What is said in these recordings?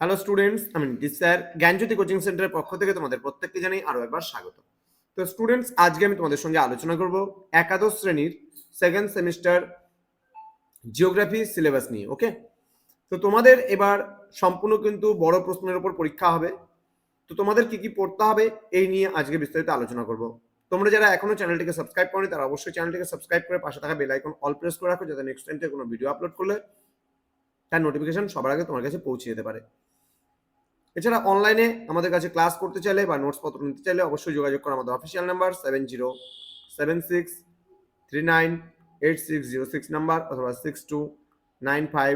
Hello students আমি Nitish sir জ্ঞানজ্যোতি coaching সেন্টারের পক্ষ থেকে তোমাদের প্রত্যেককে জানাই আরও একবার স্বাগত। তো স্টুডেন্টস আজকে আমি তোমাদের সঙ্গে আলোচনা করব একাদশ শ্রেণির সেকেন্ড সেমিস্টার জিওগ্রাফি সিলেবাস নিয়ে ওকে তো তোমাদের এবার সম্পূর্ণ কিন্তু বড় প্রশ্নের উপর পরীক্ষা হবে। তো তোমাদের কি কি পড়তে হবে এই নিয়ে আজকে বিস্তারিত আলোচনা করব। তোমরা যারা এখনও চ্যানেলটিকে সাবস্ক্রাইব করনি, তারা অবশ্যই চ্যানেলটিকে সাবস্ক্রাইব করে পাশে থাকা বেল আইকন অল প্রেস করে রাখো, যাতে নেক্সট টাইম থেকে কোনো ভিডিও আপলোড করলে তার নোটিফিকেশন সবার আগে তোমার কাছে পৌঁছে যেতে পারে। এছাড়া অনলাইনে আমাদের কাছে ক্লাস করতে চাইলে বা নোটস পত্র নিতে চাইলে অবশ্যই যোগাযোগ করো আমাদের official number seven zero seven six three nine eight six zero six number অথবা six two nine five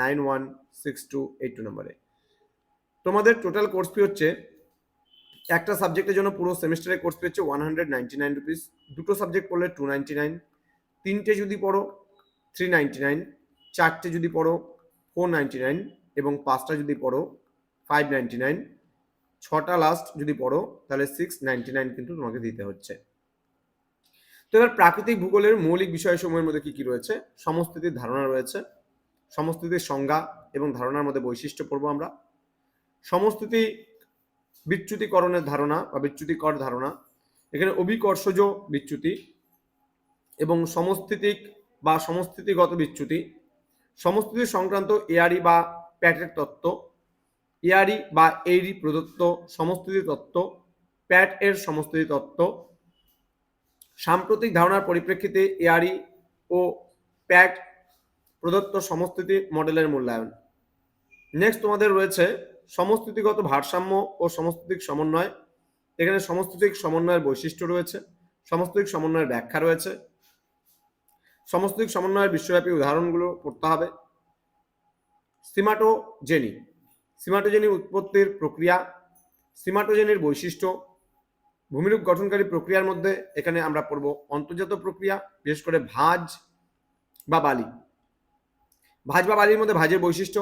nine one six two eight two নাম্বারে তোমাদের টোটাল কোর্স ফি হচ্ছে, একটা সাবজেক্টের জন্য পুরো সেমিস্টারের কোর্স ফি হচ্ছে one hundred ninety nine rupees দুটো সাবজেক্ট পড়লে টু নাইনটি নাইন তিনটে যদি পড়ো থ্রি নাইনটি নাইন চারটে যদি পড়ো ফোর নাইনটি নাইন এবং পাঁচটা যদি পড়ো ফাইভ নাইনটি নাইন ছটা লাস্ট যদি পড়ো, তাহলে সিক্স নাইনটি নাইন কিন্তু তোমাকে দিতে হচ্ছে। তো এবার প্রাকৃতিক ভূগোলের মৌলিক বিষয়সমূহের মধ্যে কি কি রয়েছে? সমস্থিতির ধারণা রয়েছে। সমস্থিতির সংজ্ঞা এবং ধারণার মধ্যে বৈশিষ্ট্য পড়ব আমরা। সমস্থিতি বিচ্যুতিকরণের ধারণা বা বিচ্যুতিকর ধারণা, এখানে অভিকর্ষজ বিচ্যুতি এবং সমস্থিতিক বা সমস্থিতিগত বিচ্যুতি সমস্থিতি সংক্রান্ত এয়ারি বা প্যাটের তত্ত্ব এয়ারি বা এইরি প্রদত্ত সমস্থিতি তত্ত্ব, প্যাট এর সমস্থিতি তত্ত্ব। সাম্প্রতিক ধারণার পরিপ্রেক্ষিতে এয়ারি ও প্যাট প্রদত্ত সমস্থিতি মডেলের মূল্যায়ন। নেক্সট তোমাদের রয়েছে সমস্থিতিগত ভারসাম্য ও সমস্থিতিক সমন্বয়। এখানে সমস্থিতিক সমন্বয়ের বৈশিষ্ট্য রয়েছে সমস্থিতিক সমন্বয়ের ব্যাখ্যা রয়েছে। সমস্থিতিক সমন্বয়ের বিশ্বব্যাপী উদাহরণগুলো পড়তে হবে। সিমাটোজেনি সিমাটোজেনি উৎপত্তির প্রক্রিয়া, সিমাটোজেনির বৈশিষ্ট্য, ভূমিরূপ গঠনকারী প্রক্রিয়ার মধ্যে এখানে আমরা পড়ব অন্তর্জাত প্রক্রিয়া, বিশেষ করে ভাঁজ বা বালি। ভাঁজ বা বালির মধ্যে ভাঁজের বৈশিষ্ট্য,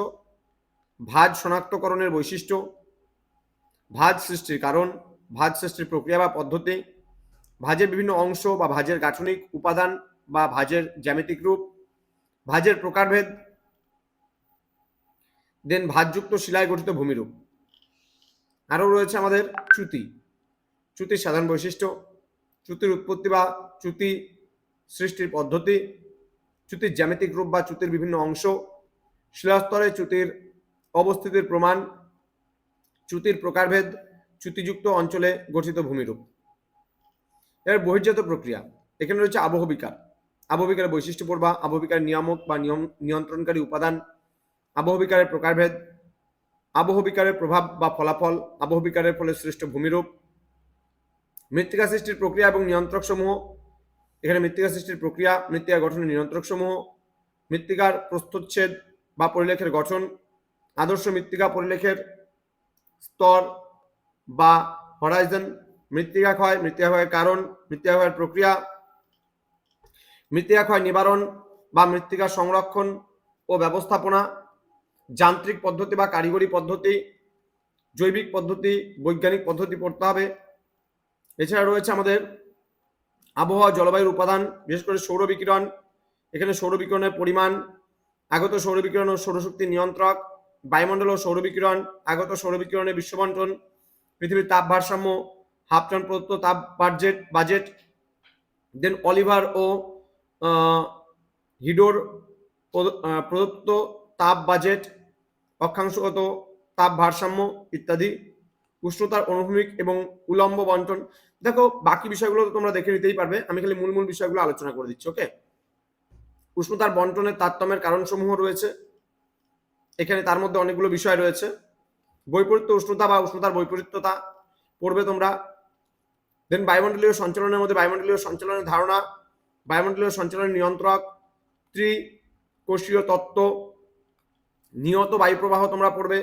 ভাঁজ শনাক্তকরণের বৈশিষ্ট্য, ভাঁজ সৃষ্টির কারণ, ভাঁজ সৃষ্টির প্রক্রিয়া বা পদ্ধতি, ভাঁজের বিভিন্ন অংশ বা ভাঁজের গাঠনিক উপাদান বা ভাঁজের জ্যামিতিক রূপ, ভাঁজের প্রকারভেদ দেন ভাঁজযুক্ত শিলায় গঠিত ভূমিরূপ। আরও রয়েছে আমাদের চ্যুতি। চ্যুতির সাধারণ বৈশিষ্ট্য, চ্যুতির উৎপত্তি বা চ্যুতি সৃষ্টির পদ্ধতি, চ্যুতির জ্যামিতিক রূপ বা চ্যুতির বিভিন্ন অংশ, শিলাস্তরে চ্যুতির অবস্থিতির প্রমাণ, চ্যুতির প্রকারভেদ, চ্যুতিযুক্ত অঞ্চলে গঠিত ভূমিরূপ। এর বহির্জাত প্রক্রিয়া, এখানে রয়েছে আবহবিকার। আবহবিকারের বৈশিষ্ট্য পড়বা আবহবিকার নিয়ামক বা নিয়ম, নিয়ন্ত্রণকারী উপাদান আবহবিকারের প্রকারভেদ, আবহবিকারের প্রভাব বা ফলাফল, আবহবিকারের ফলে সৃষ্ট ভূমিরূপ, মৃত্তিকা সৃষ্টির প্রক্রিয়া এবং নিয়ন্ত্রক সমূহ এখানে মৃত্তিকা সৃষ্টির প্রক্রিয়া, মৃত্তিকা গঠনের নিয়ন্ত্রক সমূহ মৃত্তিকার প্রস্তুচ্ছেদ বা পরিলেখের গঠন, আদর্শ মৃত্তিকা পরিলেখের স্তর বা হরাইজন মৃত্তিকা ক্ষয়, মৃত্তিকা ক্ষয়ের কারণ, মৃত্তিকা ক্ষয়ের প্রক্রিয়া, মৃত্তিকা ক্ষয় নিবারণ বা মৃত্তিকা সংরক্ষণ ও ব্যবস্থাপনা যান্ত্রিক পদ্ধতি বা কারিগরি পদ্ধতি, জৈবিক পদ্ধতি, বৈজ্ঞানিক পদ্ধতি পড়তে হবে। এছাড়া রয়েছে আমাদের আবহাওয়া জলবায়ুর উপাদান, বিশেষ করে সৌর বিকিরণ। এখানে সৌর বিকিরণের পরিমাণ, আগত সৌর বিকিরণ ও সৌরশক্তি নিয়ন্ত্রক, বায়ুমণ্ডল ও সৌর বিকিরণ, আগত সৌর বিকিরণের বিশ্ববন্টন, পৃথিবীর তাপ ভারসাম্য হাফটন প্রদত্ত তাপ বাজেট বাজেট, দেন অলিভার ও হিডোর প্রদত্ত তাপ বাজেট অক্ষাংশগত তাপ ভারসাম্য ইত্যাদি, উষ্ণতার অনুভূমিক এবং উলম্ব বন্টন। দেখো, বাকি বিষয়গুলো তো তোমরা দেখে নিতেই পারবে। আমি খালি মূল মূল বিষয়গুলো আলোচনা করে দিচ্ছি, ওকে? উষ্ণতার বন্টনের তারতম্যের কারণসমূহ রয়েছে। এখানে তার মধ্যে অনেকগুলো বিষয় রয়েছে। বৈপরীত্য উষ্ণতা বা উষ্ণতার বৈপরীত্যতা পড়বে তোমরা। দেন বায়ুমণ্ডলীয় সঞ্চালনের মধ্যে বায়ুমণ্ডলীয় সঞ্চালনের ধারণা, বায়ুমণ্ডলীয় সঞ্চালনের নিয়ন্ত্রক, ত্রিকোষীয় তত্ত্ব নিয়ত বায়ুপ্রবাহ তোমরা পড়বে,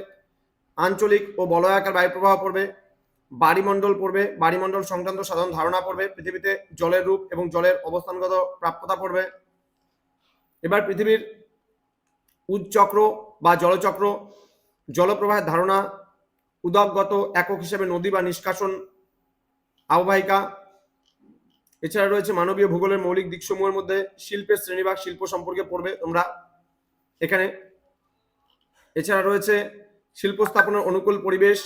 আঞ্চলিক ও বলয়াকার বায়ুপ্রবাহ পড়বে বাড়িমণ্ডল পড়বে বাড়িমণ্ডল সংক্রান্ত সাধারণ ধারণা পড়বে, পৃথিবীতে জলের রূপ এবং জলের অবস্থানগত প্রাপ্যতা পড়বে। এবার পৃথিবীর উচ্চক্র বা জলচক্র, জলপ্রবাহের ধারণা উদকগত একক হিসেবে নদী বা নিষ্কাশন আববাহিকা এছাড়া রয়েছে মানবীয় ভূগোলের মৌলিক দিকসমূহের মধ্যে শিল্পের শ্রেণীভাগ শিল্প সম্পর্কে পড়বে তোমরা। এখানে এছাড়া রয়েছে শিল্প স্থাপনের অনুকূল পরিবেশ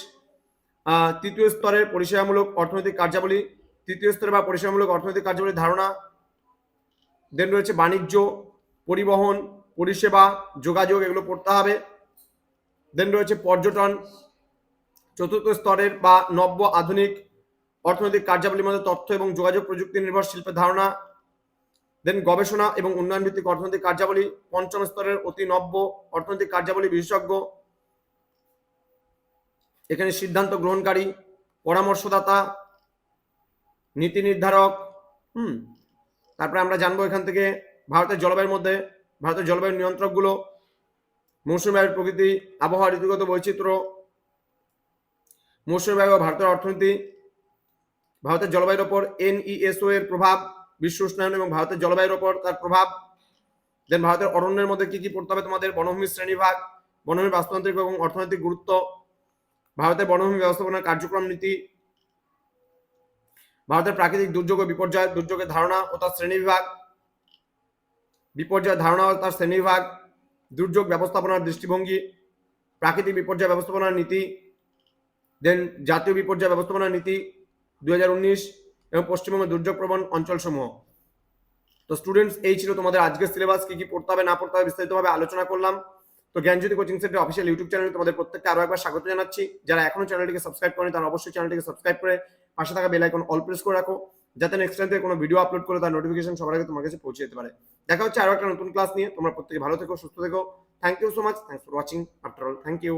তৃতীয় স্তরের পরিষেবামূলক অর্থনৈতিক কার্যাবলী, তৃতীয় স্তরে বা পরিষেবামূলক অর্থনৈতিক কার্যাবলীর ধারণা দেন রয়েছে বাণিজ্য, পরিবহন, পরিষেবা, যোগাযোগ এগুলো পড়তে হবে দেন রয়েছে পর্যটন, চতুর্থ স্তরের বা নব্য আধুনিক অর্থনৈতিক কার্যাবলীর মধ্যে তথ্য এবং যোগাযোগ প্রযুক্তি নির্ভর শিল্পের ধারণা দেন গবেষণা এবং উন্নয়ন ভিত্তিক অর্থনৈতিক কার্যাবলী, পঞ্চম স্তরের অতি নব্য অর্থনৈতিক কার্যাবলী বিশেষজ্ঞ। এখানে সিদ্ধান্ত গ্রহণকারী, পরামর্শদাতা, নীতি নির্ধারক, হুম, তারপরে আমরা জানব এখান থেকে ভারতের জলবায়ুর মধ্যে, ভারতের জলবায়ু নিয়ন্ত্রকগুলো, মৌসুমী বায়ুর প্রকৃতি আবহাওয়া ঋতুগত বৈচিত্র্য, মৌসুমী বায়ু ভারতের অর্থনীতি, ভারতের জলবায়ুর ওপর এনইএসও এর প্রভাব বিশ্ব উষ্ণায়ন এবং ভারতের জলবায়ুর ওপর তার প্রভাব। দেন ভারতের অরণ্যের মধ্যে কি কি পড়তে হবে তোমাদের? বনভূমি শ্রেণীভাগ বনভূমি বাস্তুতান্ত্রিক এবং অর্থনৈতিক গুরুত্ব, ভারতের বনভূমি ব্যবস্থাপনার কার্যক্রম নীতি, ভারতের প্রাকৃতিক দুর্যোগ ও বিপর্যয় দুর্যোগের ধারণা ও তার শ্রেণীবিভাগ বিপর্যয় ধারণা ও তার শ্রেণীবিভাগ দুর্যোগ ব্যবস্থাপনার দৃষ্টিভঙ্গি, প্রাকৃতিক বিপর্যয় ব্যবস্থাপনার নীতি দেন জাতীয় বিপর্যয় ব্যবস্থাপনার নীতি, দুই হাজার উনিশ এবং পশ্চিমবঙ্গের দুর্যোগ প্রবণ অঞ্চলসমূহ। তো স্টুডেন্টস এই ছিল তোমাদের আজকের সিলেবাস কি কি পড়তে হবে, না পড়তে হবে, বিস্তারিতভাবে আলোচনা করলাম। তো Gyanjyoti coaching centre official YouTube চ্যানেলে তোমাদের প্রত্যেককে আরও একবার স্বাগত জানাচ্ছি। যারা এখনও চ্যানেলটিকে সাবস্ক্রাইব করেনি, তারা অবশ্যই চ্যানেলটিকে সাবস্ক্রাইব করে পাশে থাকা বেল আইকন অল প্রেস করে রাখো, যাতে নেক্সট টাইম থেকে কোনো ভিডিও আপলোড করে তার নোটিফিকেশন সবার আগে তোমার কাছে পৌঁছে যেতে পারে। দেখা হচ্ছে আরও একটা নতুন ক্লাস নিয়ে। তোমরা প্রত্যেকে ভালো থেকো, সুস্থ থেকো। Thank you so much thanks for watching after all thank you